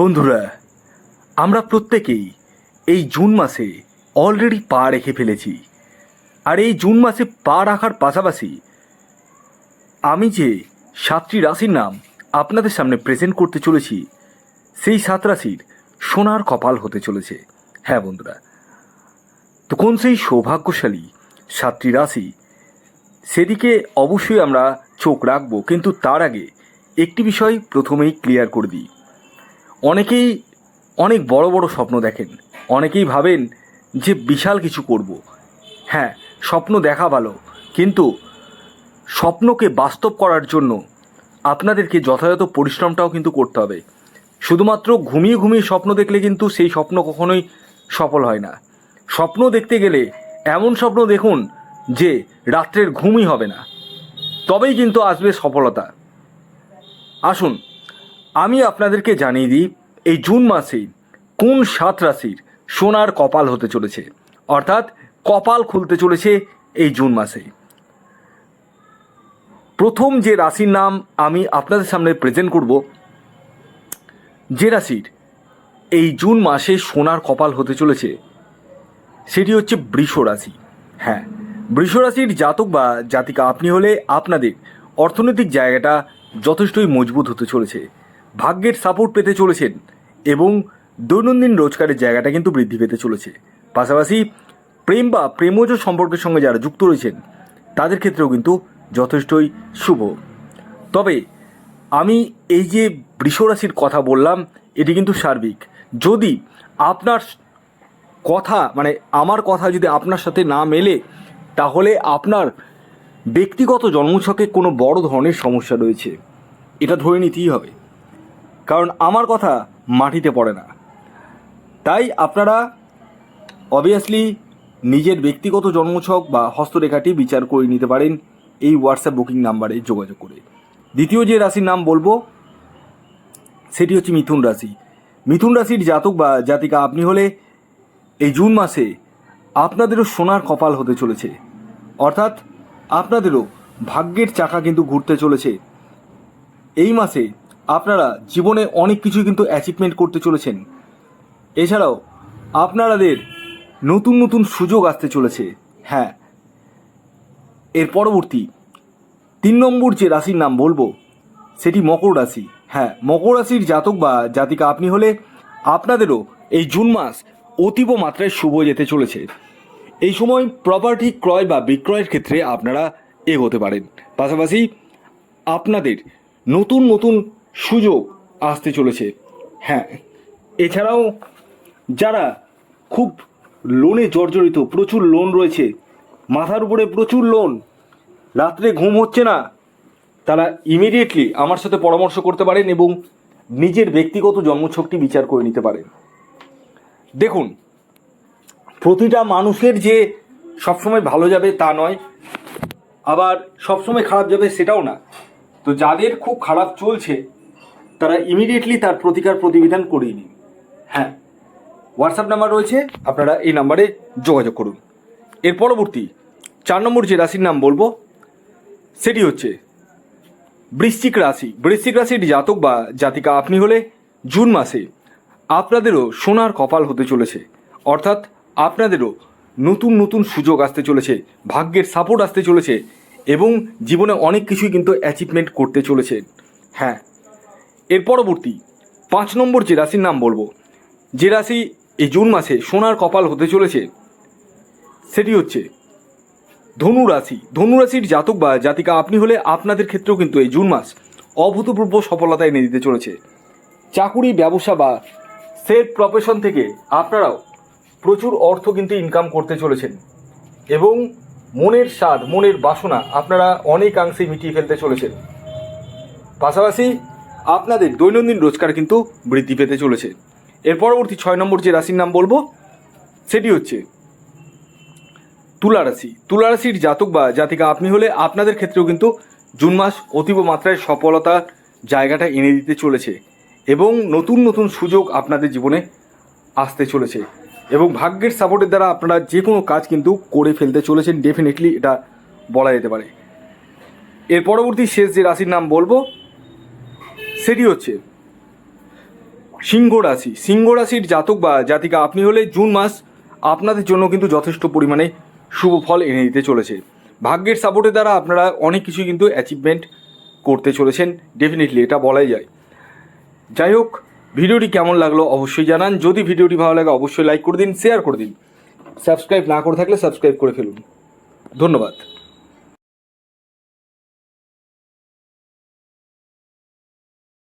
বন্ধুরা, আমরা প্রত্যেকেই এই জুন মাসে অলরেডি পা রেখে ফেলেছি। আর এই জুন মাসে পা রাখার পাশাপাশি আমি যে সাতটি রাশির নাম আপনাদের সামনে প্রেজেন্ট করতে চলেছি, সেই সাত রাশির সোনার কপাল হতে চলেছে। হ্যাঁ বন্ধুরা, তো কোন সেই সৌভাগ্যশালী সাতটি রাশি, সেদিকে অবশ্যই আমরা চোখ রাখব, কিন্তু তার আগে একটি বিষয় প্রথমেই ক্লিয়ার করে দিই। অনেকেই অনেক বড় বড় স্বপ্ন দেখেন। অনেকেই ভাবেন যে বিশাল কিছু করব। হ্যাঁ স্বপ্ন দেখা ভালো। কিন্তু স্বপ্নকে বাস্তব করার জন্য আপনাদেরকে যথাযথ পরিশ্রমটাও কিন্তু করতে হবে। শুধুমাত্র ঘুমিয়ে ঘুমিয়ে স্বপ্ন দেখলে কিন্তু সেই স্বপ্ন কখনোই সফল হয় না। স্বপ্ন দেখতে গেলে এমন স্বপ্ন দেখুন যে রাত্রের ঘুমই হবে না। তবেই কিন্তু আসবে সফলতা। আসুন আমি আপনাদেরকে জানিয়ে দিই, এই জুন মাসে কোন সাত রাশির সোনার কপাল হতে চলেছে? অর্থাৎ কপাল খুলতে চলেছে এই জুন মাসে প্রথম যে রাশির নাম আমি আপনাদের সামনে প্রেজেন্ট করব, যে রাশির এই জুন মাসে সোনার কপাল হতে চলেছে, সেটি হচ্ছে বৃষ রাশি। হ্যাঁ বৃষ রাশির জাতক বা জাতিকা আপনি হলে আপনাদের অর্থনৈতিক জায়গাটা যথেষ্টই মজবুত হতে চলেছে। ভাগ্যের সাপোর্ট পেতে চলেছেন এবং দৈনন্দিন রোজগারের জায়গাটা কিন্তু বৃদ্ধি পেতে চলেছে। পাশাপাশি প্রেম বা প্রেমজ সম্পর্কের সঙ্গে যারা যুক্ত রয়েছেন, তাদের ক্ষেত্রেও কিন্তু যথেষ্টই শুভ। তবে আমি এই যে বৃষরাশির কথা বললাম, এটি কিন্তু সার্বিক। যদি আপনার কথা মানে আমার কথা যদি আপনার সাথে না মেলে, তাহলে আপনার ব্যক্তিগত জন্মছকে কোনো বড় ধরনের সমস্যা রয়েছে। এটা ধরে নিতেই হবে। কারণ আমার কথা মাটিতে পড়ে না। তাই আপনারা অবভিয়াসলি নিজের ব্যক্তিগত জন্মছক বা হস্তরেখাটি বিচার করে নিতে পারেন এই হোয়াটসঅ্যাপ বুকিং নাম্বারে যোগাযোগ করে। দ্বিতীয় যে রাশির নাম বলব, সেটি হচ্ছে মিথুন রাশি। মিথুন রাশির জাতক বা জাতিকা আপনি হলে এই জুন মাসে আপনাদেরও সোনার কপাল হতে চলেছে। অর্থাৎ আপনাদেরও ভাগ্যের চাকা কিন্তু ঘুরতে চলেছে। এই মাসে আপনারা জীবনে অনেক কিছুই কিন্তু অ্যাচিভমেন্ট করতে চলেছেন। এছাড়াও আপনারাদের নতুন নতুন সুযোগ আসতে চলেছে। হ্যাঁ। এর পরবর্তী তিন নম্বর যে রাশির নাম বলব, সেটি মকর রাশি। হ্যাঁ মকর রাশির জাতক বা জাতিকা আপনি হলে আপনাদেরও এই জুন মাস অতীব মাত্রায় শুভ যেতে চলেছে। এই সময় প্রপার্টি ক্রয় বা বিক্রয়ের ক্ষেত্রে আপনারা এগোতে পারেন। পাশাপাশি আপনাদের নতুন নতুন সুযোগ আসতে চলেছে। হ্যাঁ এছাড়াও যারা খুব লোনে জর্জরিত, প্রচুর লোন রয়েছে, মাথার উপরে প্রচুর লোন রাত্রে ঘুম হচ্ছে না, তারা ইমিডিয়েটলি আমার সাথে পরামর্শ করতে পারেন এবং নিজের ব্যক্তিগত জন্মছকটি বিচার করে নিতে পারেন। দেখুন, প্রতিটা মানুষের যে সবসময় ভালো যাবে তা নয়, আবার সবসময় খারাপ যাবে সেটাও না। তো যাদের খুব খারাপ চলছে তারা ইমিডিয়েটলি তার প্রতিকার প্রতিবিধান করিয়ে নিন হ্যাঁ হোয়াটসঅ্যাপ নাম্বার রয়েছে, আপনারা এই নাম্বারে যোগাযোগ করুন। এর পরবর্তী চার নম্বর যে রাশির নাম বলব, সেটি হচ্ছে বৃশ্চিক রাশি। বৃশ্চিক রাশির জাতক বা জাতিকা আপনি হলে জুন মাসে আপনাদেরও সোনার কপাল হতে চলেছে। অর্থাৎ আপনাদেরও নতুন নতুন সুযোগ আসতে চলেছে, ভাগ্যের সাপোর্ট আসতে চলেছে এবং জীবনে অনেক কিছুই কিন্তু অ্যাচিভমেন্ট করতে চলেছে। হ্যাঁ এর পরবর্তী পাঁচ নম্বর যে রাশির নাম বলব, যে রাশি এই জুন মাসে সোনার কপাল হতে চলেছে, সেটি হচ্ছে ধনু রাশি। ধনু রাশির জাতক বা জাতিকা আপনি হলে আপনাদের ক্ষেত্রেও কিন্তু এই জুন মাস অভূতপূর্ব সফলতা এনে দিতে চলেছে। চাকুরি, ব্যবসা বা সেলফ প্রফেশন থেকে আপনারাও প্রচুর অর্থ কিন্তু ইনকাম করতে চলেছেন এবং মনের স্বাদ, মনের বাসনা আপনারা অনেকাংশে মিটিয়ে ফেলতে চলেছেন। পাশাপাশি আপনাদের দৈনন্দিন রোজগার কিন্তু বৃদ্ধি পেতে চলেছে। এর পরবর্তী ছয় নম্বর যে রাশির নাম বলব, সেটি হচ্ছে তুলা রাশি। তুলা রাশির জাতক বা জাতিকা আপনি হলে আপনাদের ক্ষেত্রেও কিন্তু জুন মাস অতীব মাত্রায় সফলতার জায়গাটা এনে দিতে চলেছে এবং নতুন নতুন সুযোগ আপনাদের জীবনে আসতে চলেছে এবং ভাগ্যের সাপোর্টের দ্বারা আপনারা যে কোনো কাজ কিন্তু করে ফেলতে চলেছেন। ডেফিনেটলি এটা বলা যেতে পারে। এর পরবর্তী শেষ যে রাশির নাম বলব সেটি হচ্ছে সিংহ রাশি। সিংহ রাশির জাতক বা জাতিকা, আপনি হলে জুন মাস আপনাদের জন্য কিন্তু যথেষ্ট পরিমাণে শুভ ফল এনে দিতে চলেছে। ভাগ্যের সাপোর্টের দ্বারা আপনারা অনেক কিছু কিন্তু অ্যাচিভমেন্ট করতে চলেছেন। ডেফিনেটলি এটা বলাই যায়। যাই হোক, ভিডিওটি কেমন লাগল অবশ্যই জানান। যদি ভিডিওটি ভালো লাগে, অবশ্যই লাইক করে দিন শেয়ার করে দিন। সাবস্ক্রাইব না করে থাকলে সাবস্ক্রাইব করে ফেলুন। ধন্যবাদ।